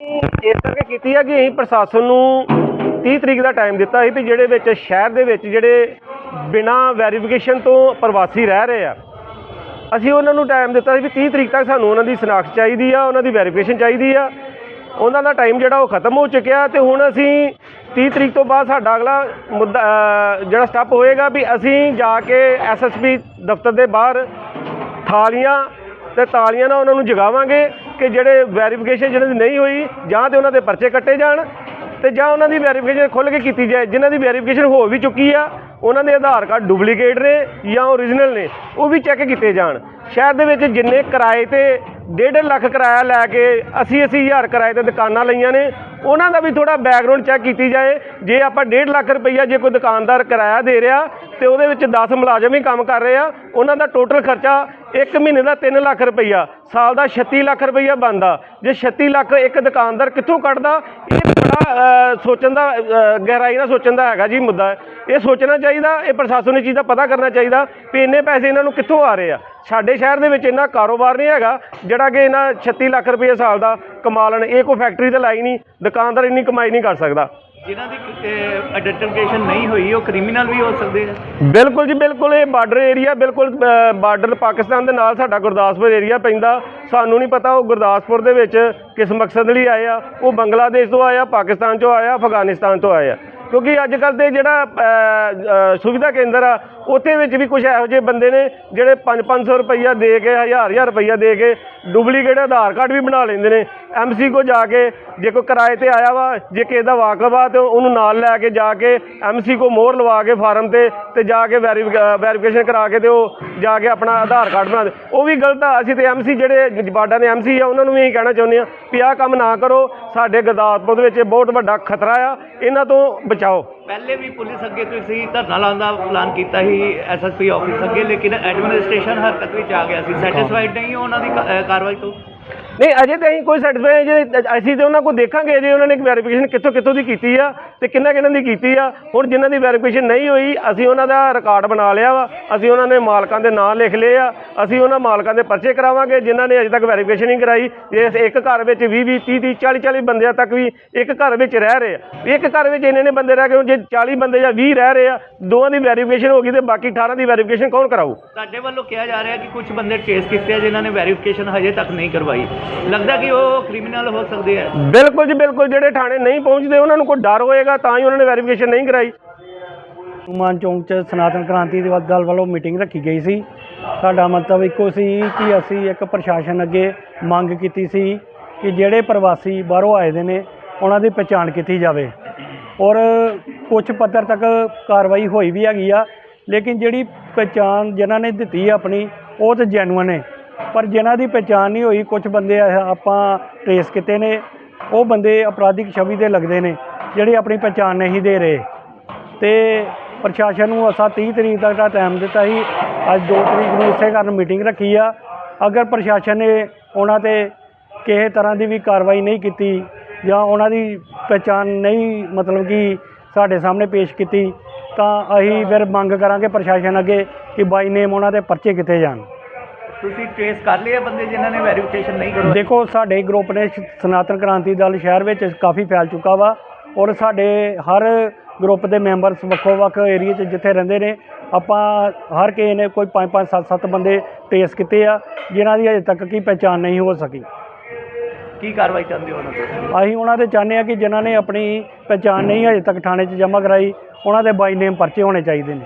ਇਸ ਕਰਕੇ ਕੀਤੀ ਆ ਕਿ ਅਸੀਂ ਪ੍ਰਸ਼ਾਸਨ ਨੂੰ 30 ਤਰੀਕ ਦਾ ਟਾਈਮ ਦਿੱਤਾ ਸੀ ਵੀ ਜਿਹੜੇ ਵਿੱਚ ਸ਼ਹਿਰ ਦੇ ਵਿੱਚ ਜਿਹੜੇ ਬਿਨਾਂ ਵੈਰੀਫਿਕੇਸ਼ਨ ਤੋਂ ਪ੍ਰਵਾਸੀ ਰਹਿ ਰਹੇ ਆ, ਅਸੀਂ ਉਹਨਾਂ ਨੂੰ ਟਾਈਮ ਦਿੱਤਾ ਸੀ ਵੀ 30 ਤਰੀਕ ਤੱਕ ਸਾਨੂੰ ਉਹਨਾਂ ਦੀ ਸਨਾਖਤ ਚਾਹੀਦੀ ਆ, ਉਹਨਾਂ ਦੀ ਵੈਰੀਫਿਕੇਸ਼ਨ ਚਾਹੀਦੀ ਆ। ਉਹਨਾਂ ਦਾ ਟਾਈਮ ਜਿਹੜਾ ਉਹ ਖਤਮ ਹੋ ਚੁੱਕਿਆ ਤੇ ਹੁਣ ਅਸੀਂ 30 ਤਰੀਕ ਤੋਂ ਬਾਅਦ ਸਾਡਾ ਅਗਲਾ ਮੁੱਦਾ ਜਿਹੜਾ ਸਟੈਪ ਹੋਏਗਾ ਵੀ ਅਸੀਂ ਜਾ ਕੇ ਐਸਐਸਪੀ ਦਫ਼ਤਰ ਦੇ ਬਾਹਰ ਥਾਲੀਆਂ ਤੇ ਤਾਲੀਆਂ ਨਾਲ ਉਹਨਾਂ ਨੂੰ ਜਗਾਵਾਂਗੇ। ਕਿ ਜਿਹੜੇ ਵੈਰੀਫਿਕੇਸ਼ਨ ਜਿਹਨਾਂ ਦੀ ਨਹੀਂ ਹੋਈ, ਜਾਂ ਤੇ ਉਹਨਾਂ ਦੇ ਪਰਚੇ ਕੱਟੇ ਜਾਣ ਤੇ ਜਾਂ ਉਹਨਾਂ ਦੀ ਵੈਰੀਫਿਕੇਸ਼ਨ ਖੁੱਲ੍ਹ ਕੇ ਕੀਤੀ ਜਾਏ। ਜਿਨ੍ਹਾਂ ਦੀ ਵੈਰੀਫਿਕੇਸ਼ਨ ਹੋ ਵੀ ਚੁੱਕੀ ਆ, ਉਹਨਾਂ ਦੇ ਆਧਾਰ ਕਾਰਡ ਡੁਪਲੀਕੇਟ ਨੇ ਜਾਂ ਓਰੀਜਨਲ ਨੇ, ਉਹ ਵੀ ਚੈੱਕ ਕੀਤੇ ਜਾਣ। ਸ਼ਹਿਰ ਦੇ ਵਿੱਚ ਜਿੰਨੇ ਕਿਰਾਏ ਤੇ 1.5 ਲੱਖ ਕਿਰਾਇਆ ਲੈ ਕੇ 80 ਅੱਸੀ ਹਜ਼ਾਰ ਕਿਰਾਏ ਤੇ ਦੁਕਾਨਾਂ ਲਈਆਂ ਨੇ ਉਹਨਾਂ ਦਾ ਵੀ ਥੋੜਾ ਬੈਕਗ੍ਰਾਉਂਡ ਚੈੱਕ ਕੀਤੀ ਜਾਏ। ਜੇ ਆਪਾਂ 1.5 ਲੱਖ ਰੁਪਈਆ ਜੇ ਕੋਈ ਦੁਕਾਨਦਾਰ ਕਿਰਾਇਆ ਦੇ ਰਿਹਾ ਤੇ ਉਹਦੇ ਵਿੱਚ 10 ਮੁਲਾਜ਼ਮ ਹੀ ਕੰਮ ਕਰ ਰਹੇ ਆ, ਉਹਨਾਂ ਦਾ ਟੋਟਲ ਖਰਚਾ ਇੱਕ ਮਹੀਨੇ ਦਾ 3 ਲੱਖ ਰੁਪਈਆ, ਸਾਲ ਦਾ 36 ਲੱਖ ਰੁਪਈਆ ਬਣਦਾ। ਜੇ 36 ਲੱਖ ਇੱਕ ਦੁਕਾਨਦਾਰ ਕਿੱਥੋਂ ਕੱਢਦਾ? ਇਹ ਬੜਾ ਸੋਚਣ ਦਾ ਗਹਿਰਾਈ ਨਾਲ ਸੋਚਣ ਦਾ ਹੈਗਾ ਜੀ ਮੁੱਦਾ। ਇਹ ਸੋਚਣਾ ਚਾਹੀਦਾ, ਇਹ ਪ੍ਰਸ਼ਾਸਨ ਨੂੰ ਚੀਜ਼ ਦਾ ਪਤਾ ਕਰਨਾ ਚਾਹੀਦਾ ਵੀ ਇੰਨੇ ਪੈਸੇ ਇਹਨਾਂ ਨੂੰ ਕਿੱਥੋਂ ਆ ਰਹੇ ਆ। ਸਾਡੇ ਸ਼ਹਿਰ ਦੇ ਵਿੱਚ ਇੰਨਾ ਕਾਰੋਬਾਰ ਨਹੀਂ ਹੈਗਾ, ਜਿਹੜਾ ਕਿ ਇਹਨਾਂ 36 ਲੱਖ ਰੁਪਏ ਸਾਲ ਦਾ ਕਮਾ ਲੈਣ। ਇਹ ਕੋਈ ਫੈਕਟਰੀ ਤੇ ਲਾਈ ਨਹੀਂ, ਦੁਕਾਨਦਾਰ ਇੰਨੀ ਕਮਾਈ ਨਹੀਂ ਕਰ ਸਕਦਾ। ਜਿਨ੍ਹਾਂ ਦੀ ਆਈਡੈਂਟੀਫਿਕੇਸ਼ਨ ਨਹੀਂ ਹੋਈ, ਉਹ ਕ੍ਰਿਮੀਨਲ ਵੀ ਹੋ ਸਕਦੇ ਆ। ਬਿਲਕੁਲ ਜੀ, ਬਿਲਕੁਲ, ਇਹ ਬਾਰਡਰ ਏਰੀਆ ਬਿਲਕੁਲ ਬਾਰਡਰ ਪਾਕਿਸਤਾਨ ਦੇ ਨਾਲ ਸਾਡਾ ਗੁਰਦਾਸਪੁਰ ਏਰੀਆ ਪੈਂਦਾ। ਸਾਨੂੰ ਨਹੀਂ ਪਤਾ ਉਹ ਗੁਰਦਾਸਪੁਰ ਦੇ ਵਿੱਚ ਕਿਸ ਮਕਸਦ ਲਈ ਆਏ ਆ। ਉਹ ਬੰਗਲਾਦੇਸ਼ ਤੋਂ ਆਇਆ ਪਾਕਿਸਤਾਨ ਤੋਂ ਆਇਆ ਅਫਗਾਨਿਸਤਾਨ ਤੋਂ ਆਇਆ ਕਿਉਂਕਿ ਅੱਜ ਕੱਲ ਦੇ ਜਿਹੜਾ ਸੁਵਿਧਾ ਕੇਂਦਰ ਆ, ਉੱਥੇ ਵਿੱਚ ਵੀ ਕੁਝ ਇਹੋ ਜਿਹੇ ਬੰਦੇ ਨੇ ਜਿਹੜੇ 5-500 ਰੁਪਈਆ ਦੇ ਕੇ ਹਜ਼ਾਰ ਹਜ਼ਾਰ ਰੁਪਈਆ ਦੇ ਕੇ ਡੁਪਲੀਕੇਟ ਆਧਾਰ ਕਾਰਡ ਵੀ ਬਣਾ ਲੈਂਦੇ ਨੇ। ਐਮਸੀ ਕੋ ਜਾ ਕੇ ਜੇ ਕੋਈ ਕਿਰਾਏ ਤੇ ਆਇਆ ਵਾ, ਜੇ ਕਿਸੇ ਦਾ ਵਾਕਫ ਆ ਤੇ ਉਹਨੂੰ ਨਾਲ ਲੈ ਕੇ ਜਾ ਕੇ ਐਮਸੀ ਕੋ ਮੋਹਰ ਲਵਾ ਕੇ ਫਾਰਮ ਤੇ ਤੇ ਜਾ ਕੇ ਵੈਰੀਫਿਕੇਸ਼ਨ ਕਰਾ ਕੇ ਤੇ ਉਹ ਜਾ ਕੇ ਆਪਣਾ ਆਧਾਰ ਕਾਰਡ ਬਣਾ ਦੇ। ਉਹ ਵੀ ਗਲਤ ਆ। ਅਸੀਂ ਤੇ ਐਮਸੀ ਜਿਹੜੇ ਬਾਰਡਾਂ ਦੇ ਐਮਸੀ ਆ, ਉਹਨਾਂ ਨੂੰ ਵੀ ਇਹੀ ਕਹਿਣਾ ਚਾਹੁੰਦੇ ਆ ਵੀ ਆਹ ਕੰਮ ਨਾ ਕਰੋ। ਸਾਡੇ ਗੁਰਦਾਸਪੁਰ ਦੇ ਵਿੱਚ ਇਹ ਬਹੁਤ ਵੱਡਾ ਖਤਰਾ ਆ। ਇਹਨਾਂ ਤੋਂ ਬਚਾਓ। ਪਹਿਲੇ ਵੀ ਪੁਲਿਸ ਅੱਗੇ ਤੁਸੀਂ ਧਰਨਾ ਲਾਉਣ ਦਾ ਪਲਾਨ ਕੀਤਾ ਸੀ ਐਸਐਸਪੀ ਆਫਿਸ ਅੱਗੇ ਲੇਕਿਨ ਐਡਮਿਨਿਸਟ੍ਰੇਸ਼ਨ ਹਰਕਤ ਵਿੱਚ ਆ ਗਿਆ ਸੀ। ਸੈਟੀਸਫਾਈਡ ਨਹੀਂ ਹੋ ਉਹਨਾਂ ਦੀ ਕ- ਕਾਰਵਾਈ ਤੋਂ। ਨਹੀਂ, ਅਜੇ ਤਾਂ ਅਸੀਂ ਕੋਈ ਸੈਟੀਸਫਾਈ ਜੇ। ਅਸੀਂ ਤੇ ਉਹਨਾਂ ਕੋਲ ਦੇਖਾਂਗੇ ਅਜੇ ਉਹਨਾਂ ਨੇ ਵੈਰੀਫਿਕੇਸ਼ਨ ਕਿੱਥੋਂ ਕਿੱਥੋਂ ਦੀ ਕੀਤੀ ਆ ਤੇ ਕਿੰਨਾ ਕਿੰਨਾ ਦੀ ਕੀਤੀ ਆ। ਹੁਣ ਜਿਨ੍ਹਾਂ ਦੀ ਵੈਰੀਫਿਕੇਸ਼ਨ ਨਹੀਂ ਹੋਈ, ਅਸੀਂ ਉਹਨਾਂ ਦਾ ਰਿਕਾਰਡ ਬਣਾ ਲਿਆ ਵਾ। ਅਸੀਂ ਉਹਨਾਂ ਨੇ ਮਾਲਕਾਂ ਦੇ ਨਾਂ ਲਿਖ ਲਏ ਆ। ਅਸੀਂ ਉਹਨਾਂ ਮਾਲਕਾਂ ਦੇ ਪਰਚੇ ਕਰਾਵਾਂਗੇ, ਜਿਨ੍ਹਾਂ ਨੇ ਅਜੇ ਤੱਕ ਵੈਰੀਫਿਕੇਸ਼ਨ ਨਹੀਂ ਕਰਾਈ। ਜੇ ਇਸ ਇੱਕ ਘਰ ਵਿੱਚ 20 20 30 30 40 40 ਬੰਦਿਆਂ ਤੱਕ ਵੀ ਇੱਕ ਘਰ ਵਿੱਚ ਰਹਿ ਰਹੇ ਆ। ਇੱਕ ਘਰ ਵਿੱਚ ਇੰਨੇ ਨੇ ਬੰਦੇ ਰਹਿ ਗਏ ਹੁਣ, ਜੇ 40 ਬੰਦੇ ਜਾਂ 20 ਰਹਿ ਰਹੇ ਆ, ਦੋਵਾਂ ਦੀ ਵੈਰੀਫਿਕੇਸ਼ਨ ਹੋ ਗਈ ਤੇ ਬਾਕੀ 18 ਦੀ ਵੈਰੀਫਿਕੇਸ਼ਨ ਕੌਣ ਕਰਾਊ? ਤੁਹਾਡੇ ਵੱਲੋਂ ਕਿਹਾ ਜਾ ਰਿਹਾ ਕਿ ਕੁਝ ਬੰਦੇ ਟ੍ਰੇਸ ਕੀਤੇ ਆ ਜਿਨ੍ਹਾਂ ਨੇ ਵੈਰੀਫਿਕੇਸ਼ਨ ਹਜੇ ਤੱਕ ਨਹੀਂ ਕਰਵਾਈ। ਲੱਗਦਾ ਕਿ ਉਹ ਕ੍ਰਿਮੀਨਲ ਹੋ ਸਕਦੇ ਆ। ਬਿਲਕੁਲ ਜੀ ਬਿਲਕੁਲ। ਜਿਹੜੇ ਥਾਣੇ ਨਹੀਂ ਪਹੁੰਚਦੇ ਉਹਨਾਂ ਨੂੰ ਕੋਈ ਡਰ ਹੋਏਗਾ ਤਾਂ ਹੀ ਉਹਨਾਂ ਨੇ ਵੈਰੀਫਿਕੇਸ਼ਨ ਨਹੀਂ ਕਰਾਈ। ਮਾਨ ਚੌਂਕ 'ਚ ਸਨਾਤਨ ਕ੍ਰਾਂਤੀ ਦੇ ਦਲ ਵੱਲੋਂ ਮੀਟਿੰਗ ਰੱਖੀ ਗਈ ਸੀ। ਸਾਡਾ ਮਤਲਬ ਇੱਕੋ ਸੀ ਕਿ ਅਸੀਂ ਇੱਕ ਪ੍ਰਸ਼ਾਸਨ ਅੱਗੇ ਮੰਗ ਕੀਤੀ ਸੀ ਕਿ ਜਿਹੜੇ ਪ੍ਰਵਾਸੀ ਬਾਹਰੋਂ ਆਏ ਦੇ ਨੇ ਉਹਨਾਂ ਦੀ ਪਛਾਣ ਕੀਤੀ ਜਾਵੇ। ਔਰ ਕੁਝ ਪੱਧਰ ਤੱਕ ਕਾਰਵਾਈ ਹੋਈ ਵੀ ਹੈਗੀ ਆ ਲੇਕਿਨ ਜਿਹੜੀ ਪਛਾਣ ਜਿਨ੍ਹਾਂ ਨੇ ਦਿੱਤੀ ਆ ਆਪਣੀ ਉਹ ਤਾਂ ਜੈਨੂਅਨ ਹੈ ਪਰ ਜਿਨ੍ਹਾਂ ਦੀ ਪਛਾਣ ਨਹੀਂ ਹੋਈ ਕੁਝ ਬੰਦੇ ਆਪਾਂ ਟ੍ਰੇਸ ਕੀਤੇ ਨੇ। ਉਹ ਬੰਦੇ ਅਪਰਾਧਿਕ ਛਵੀ ਦੇ ਲੱਗਦੇ ਨੇ, ਜਿਹੜੇ ਆਪਣੀ ਪਛਾਣ ਨਹੀਂ ਦੇ ਰਹੇ। ਤੇ ਪ੍ਰਸ਼ਾਸਨ ਨੂੰ ਅਸਾਂ 30 ਤਰੀਕ ਤੱਕ ਦਾ ਟਾਈਮ ਦਿੱਤਾ ਸੀ। ਅੱਜ 2 ਤਰੀਕ ਨੂੰ ਇਸੇ ਕਾਰਨ ਮੀਟਿੰਗ ਰੱਖੀ ਆ। ਅਗਰ ਪ੍ਰਸ਼ਾਸਨ ਨੇ ਉਹਨਾਂ ਤੇ ਕਿਸੇ ਤਰ੍ਹਾਂ ਦੀ ਵੀ ਕਾਰਵਾਈ ਨਹੀਂ ਕੀਤੀ ਜਾਂ ਉਹਨਾਂ ਦੀ ਪਛਾਣ ਨਹੀਂ, ਮਤਲਬ ਕਿ ਸਾਡੇ ਸਾਹਮਣੇ ਪੇਸ਼ ਕੀਤੀ, ਤਾਂ ਅਸੀਂ ਫਿਰ ਮੰਗ ਕਰਾਂਗੇ ਪ੍ਰਸ਼ਾਸਨ ਅੱਗੇ ਕਿ ਬਾਈ ਨੇਮ ਉਹਨਾਂ ਦੇ ਪਰਚੇ ਕੀਤੇ ਜਾਣ। ਤੁਸੀਂ ਟ੍ਰੇਸ ਕਰ ਲਏ ਆ ਬੰਦੇ ਜਿਨ੍ਹਾਂ ਨੇ ਵੈਰੀਫਿਕੇਸ਼ਨ ਨਹੀਂ ਕਰਵਾਈ? ਦੇਖੋ ਸਾਡੇ ਗਰੁੱਪ ਨੇ ਸ਼- ਸਨਾਤਨ ਕ੍ਰਾਂਤੀ ਦਲ ਸ਼ਹਿਰ ਵਿੱਚ ਕਾਫੀ ਫੈਲ ਚੁੱਕਾ ਵਾ ਔਰ ਸਾਡੇ ਹਰ ਗਰੁੱਪ ਦੇ ਮੈਂਬਰਸ ਵੱਖੋ ਵੱਖ ਏਰੀਏ 'ਚ ਜਿੱਥੇ ਰਹਿੰਦੇ ਨੇ ਆਪਾਂ ਹਰ ਕਿਸੇ ਨੇ ਕੋਈ 5 5 7 7 ਬੰਦੇ ਟ੍ਰੇਸ ਕੀਤੇ ਆ ਜਿਨ੍ਹਾਂ ਦੀ ਅਜੇ ਤੱਕ ਕੀ ਪਛਾਣ ਨਹੀਂ ਹੋ ਸਕੀ। ਕੀ ਕਾਰਵਾਈ ਚਾਹੁੰਦੇ ਹੋ ਉਹਨਾਂ ਤੋਂ? ਅਸੀਂ ਉਹਨਾਂ ਦੇ ਚਾਹੁੰਦੇ ਆ ਕਿ ਜਿਨ੍ਹਾਂ ਨੇ ਆਪਣੀ ਪਛਾਣ ਨਹੀਂ ਹਜੇ ਤੱਕ ਥਾਣੇ 'ਚ ਜਮ੍ਹਾਂ ਕਰਾਈ ਉਹਨਾਂ ਦੇ ਬਾਈ ਨੇਮ ਪਰਚੇ ਹੋਣੇ ਚਾਹੀਦੇ ਨੇ।